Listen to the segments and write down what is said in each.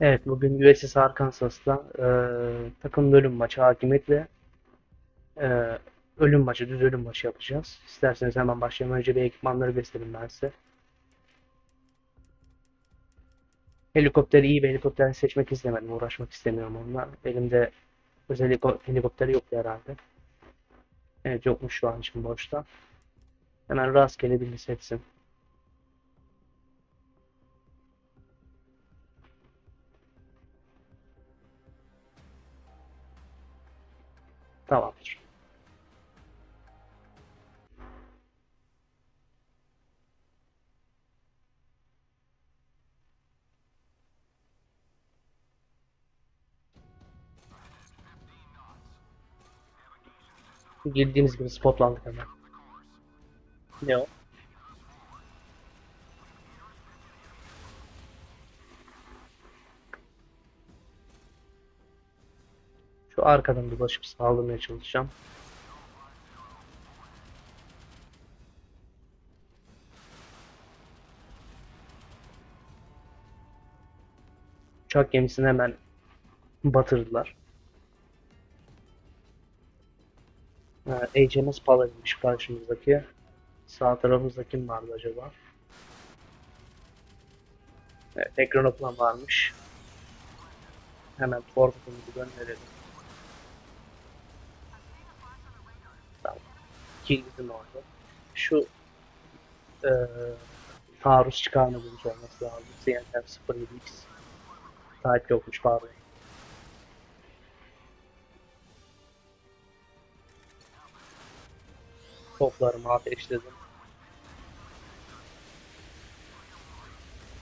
Evet, bugün USS Arkansas'ta eee takım bölüm maçı hakimiyetle eee, ölüm maçı, düz ölüm maçı yapacağız. İsterseniz hemen başlayalım. Önce bir ekipmanları göstereyim ben size. Helikopteri iyi bir helikopter seçmek istemedim. Uğraşmak istemiyorum onunla. Elimde özel heliko- helikopteri yoktu herhalde. Evet yokmuş şu an için boşta. Hemen rastgele birini seçsin. Tamamdır. Girdiğimiz gibi spotlandık hemen. Ne o? Şu arkadan dolaşıp saldırmaya çalışacağım. Uçak gemisini hemen batırdılar. HMS Paladin'miş karşımızdaki. Sağ tarafımızda kim vardı acaba? Evet, Ekranoplan varmış. Hemen Torput'umuzu gönderelim. Bizim orada. Şu eee taarruz çıkarını bulmuş olması lazım. CNTM 07X. Sahip yokmuş pardon. Toplarımı ateşledim.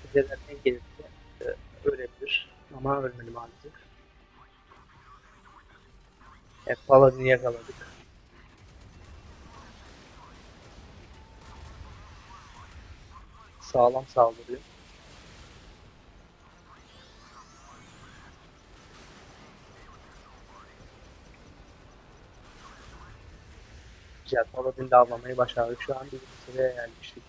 Üzerlerine gelirse e, ölebilir. Ama ölmedi maalesef. Evet, Paladin'i yakaladık. Sağlam saldırıyor. Güzel, Paladin'i de avlamayı başardık. Şu an birinci sıraya yerleştik.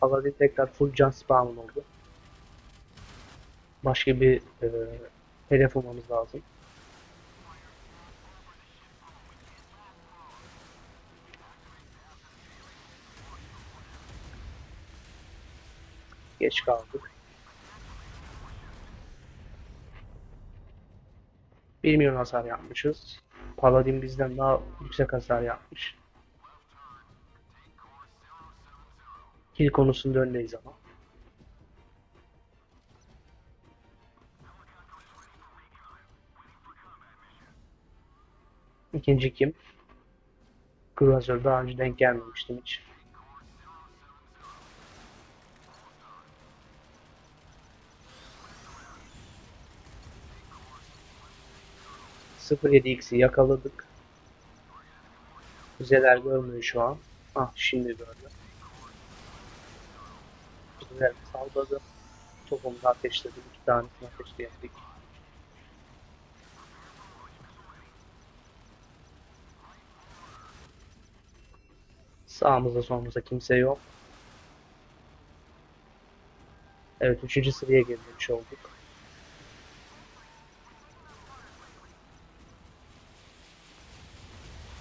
Paladin tekrar full can spawn oldu. Başka bir e, hedef bulmamız lazım. Geç kaldık. 1 milyon hasar yapmışız. Paladin bizden daha yüksek hasar yapmış. Kill konusunda öndeyiz ama. İkinci kim? Cruiser daha önce denk gelmemiştim hiç. Sıfır yedi x'i yakaladık. Füzeler görmüyor şu an. Ah şimdi gördüm. Füzeler salladı. Topumuzu ateşledik. İki tanesini ateşleyebildik. Sağımızda solumuzda kimse yok. Evet, üçüncü sıraya girmiş olduk.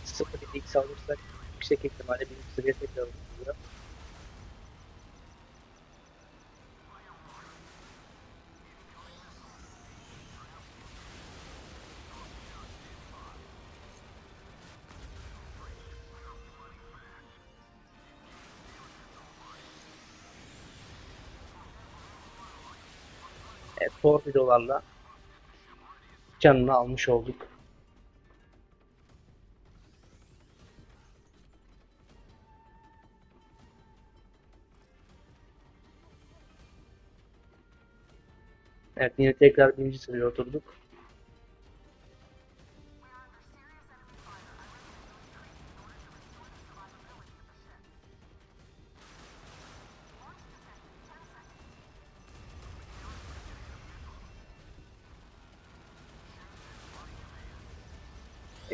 Sıfır x alırsak yüksek ihtimalle birinci sıraya tekrar oluyor. Torpidolarla canını almış olduk. Evet, yine tekrar birinci sıraya oturduk.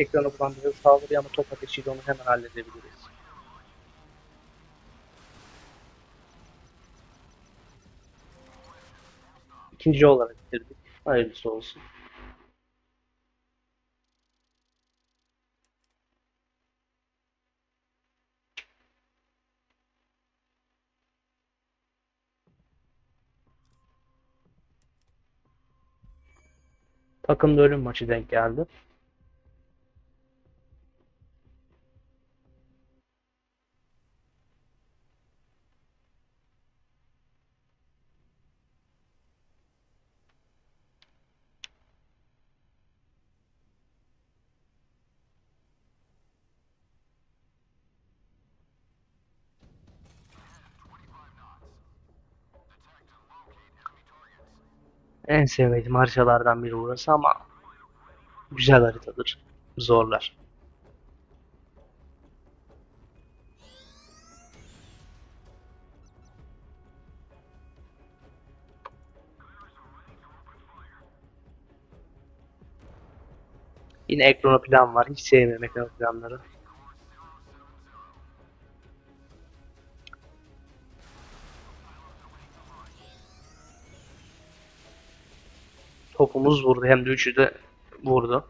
Ekranı bulandırır saldırıyor ama top ateşiyle onu hemen halledebiliriz. İkinci olarak bitirdik. Hayırlısı olsun. Takımda ölüm maçı denk geldi. En sevmediğim haritalardan biri burası ama güzel haritadır. Zorlar. Yine ekranoplan var. Hiç sevmiyorum ekranoplanları. Topumuz vurdu. Hem de üçü de vurdu.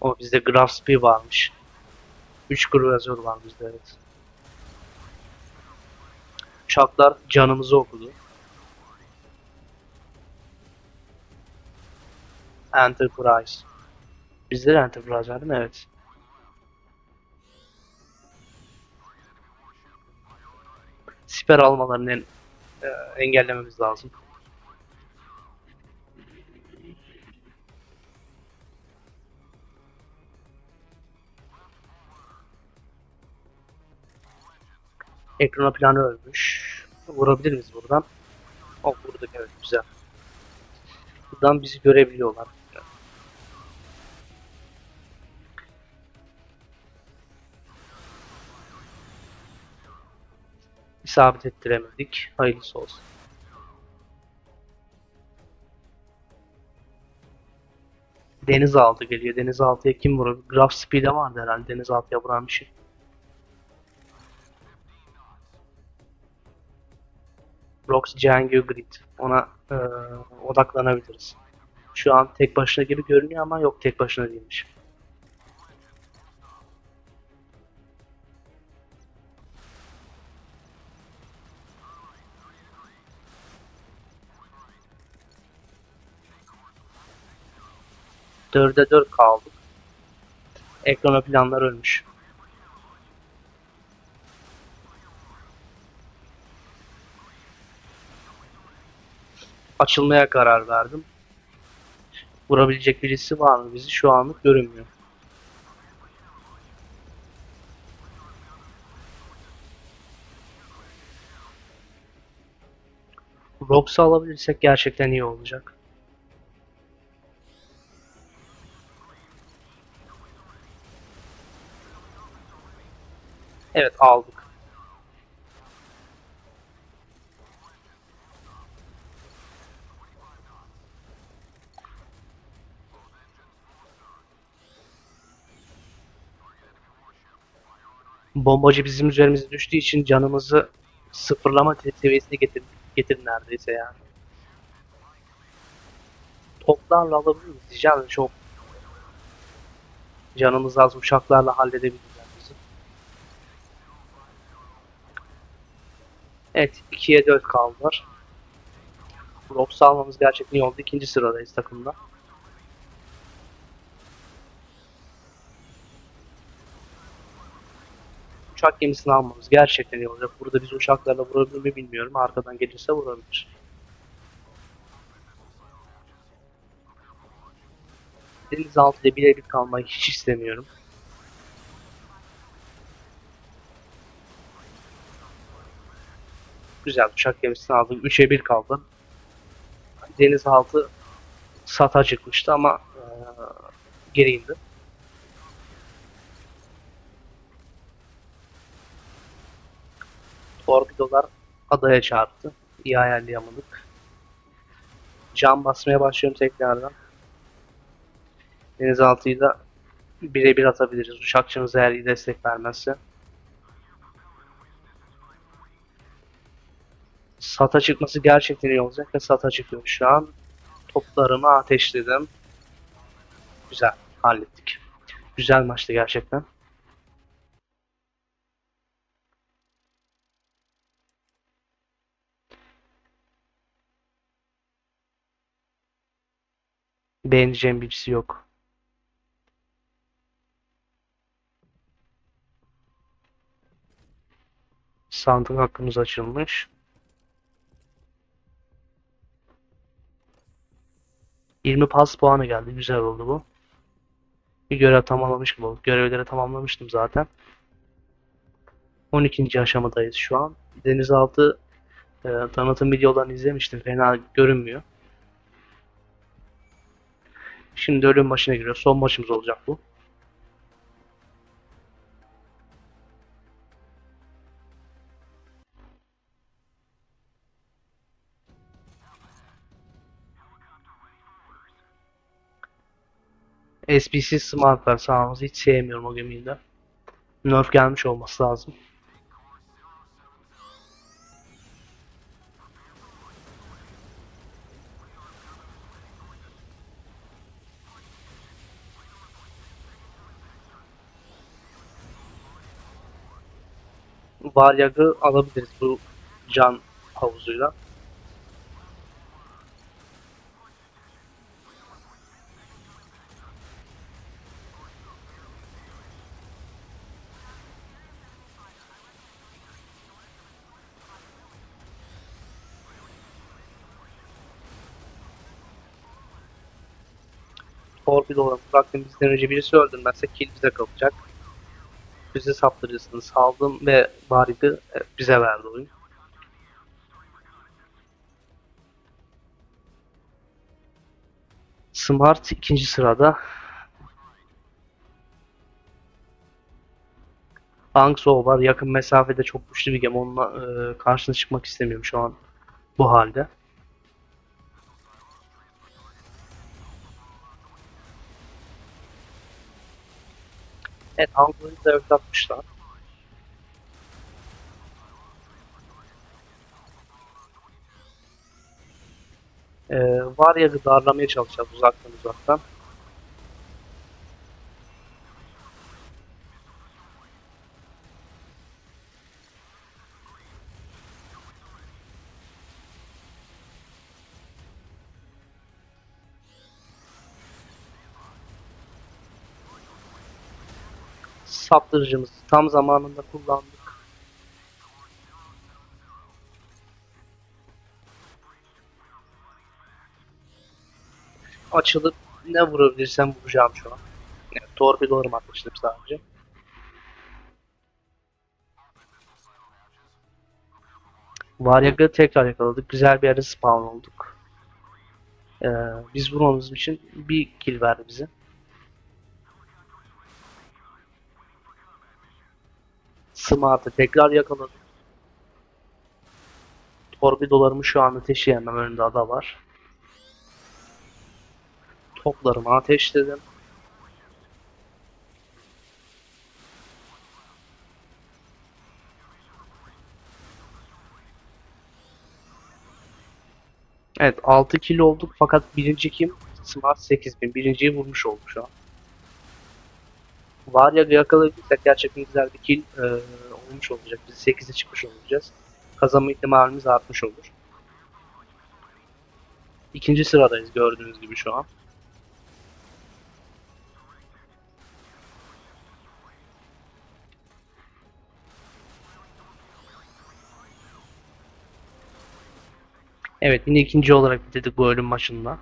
O bizde Graf Speed varmış. 3 kruvazör var bizde evet. Uçaklar canımızı okudu. Enterprise. Bizde de Enterprise var değil? Evet. Siper almalarını e, engellememiz lazım. Ekrana planı ölmüş. Vurabilir miyiz buradan? Oh vurduk evet güzel. Buradan bizi görebiliyorlar. İsabet ettiremedik. Hayırlısı olsun. Denizaltı geliyor. Denizaltıya kim vurur? Graf Speed'e vardı herhalde denizaltıya vuran bir şey. Rox Django Grid. Ona e, odaklanabiliriz. Şu an tek başına gibi görünüyor ama yok tek başına değilmiş. Dörde dört kaldık. Ekrana planlar ölmüş. Açılmaya karar verdim. Vurabilecek birisi var mı bizi? Şu anlık görünmüyor. Rox'u alabilirsek gerçekten iyi olacak. Evet aldık. Bombacı bizim üzerimize düştüğü için canımızı sıfırlama seviyesine getir, getir neredeyse yani. Toplarla alabiliriz diyeceğim çok canımız az uçaklarla halledebilirler bizi. Evet 2'ye 4 kaldılar. Rox'u almamız gerçekten iyi oldu. İkinci sıradayız takımda. Uçak gemisini almamız gerçekten iyi olacak. Burada biz uçaklarla vurabilir mi bilmiyorum. Arkadan gelirse vurabilir. Denizaltıda birebir kalmayı hiç istemiyorum. Güzel uçak gemisini aldık. 3'e 1 kaldı. Denizaltı sata çıkmıştı ama eee, geri indi. Torpidolar adaya çarptı. İyi ayarlayamadık. Cam basmaya başlıyorum tekrardan. Denizaltıyı da birebir atabiliriz. Uçakçımız eğer iyi destek vermezse. Sata çıkması gerçekten iyi olacak ve sata çıkıyor şu an. Toplarımı ateşledim. Güzel, hallettik. Güzel maçtı gerçekten. Beğeneceğim birisi yok. Sandık hakkımız açılmış. 20 pas puanı geldi. Güzel oldu bu. Bir görev tamamlamış gibi olduk. Görevleri tamamlamıştım zaten. 12. aşamadayız şu an. Denizaltı e, tanıtım videolarını izlemiştim. Fena görünmüyor. Şimdi ölüm maçına giriyor. Son maçımız olacak bu. SPC Smart var sağımızı hiç sevmiyorum o gemiyi de. Nerf gelmiş olması lazım. Varyag'ı alabiliriz bu can havuzuyla. Torpidoları bıraktım bizden önce birisi öldürmezse kill bize kalacak. Bizi saptırırsınız. Saldım ve Varig'ı e, bize verdi oyun. Smart ikinci sırada. Angso var. Yakın mesafede çok güçlü bir gemi. Onunla e, karşına çıkmak istemiyorum şu an bu halde. Evet, Anglo'yu da atmışlar. Ee, var ya darlamaya çalışacağız uzaktan uzaktan. Saptırıcımızı tam zamanında kullandık. Açılıp ne vurabilirsem vuracağım şu an. Evet, torpidolarım atmıştım sadece. Varyag'ı tekrar yakaladık. Güzel bir yerde spawn olduk. Ee, biz vurmamız için bir kill verdi bize. Smart'ı tekrar yakaladım. Torpidolarımı şu anda taşıyamam. Önünde ada var. Toplarımı ateşledim. Evet 6 kilo olduk fakat birinci kim? Smart 8000. Birinciyi vurmuş olduk şu an. Var ya yakalayabilirsek gerçekten güzel bir kill e, olmuş olacak. Biz 8'e çıkmış olacağız. Kazanma ihtimalimiz artmış olur. İkinci sıradayız gördüğünüz gibi şu an. Evet yine ikinci olarak bitirdik bu ölüm maçında.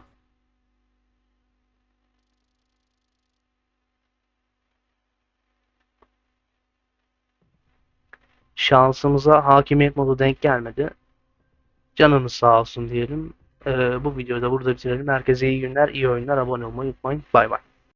Şansımıza hakimiyet modu denk gelmedi. Canınız sağ olsun diyelim. Ee, bu videoda burada bitirelim. Herkese iyi günler, iyi oyunlar. Abone olmayı unutmayın. Bay bay.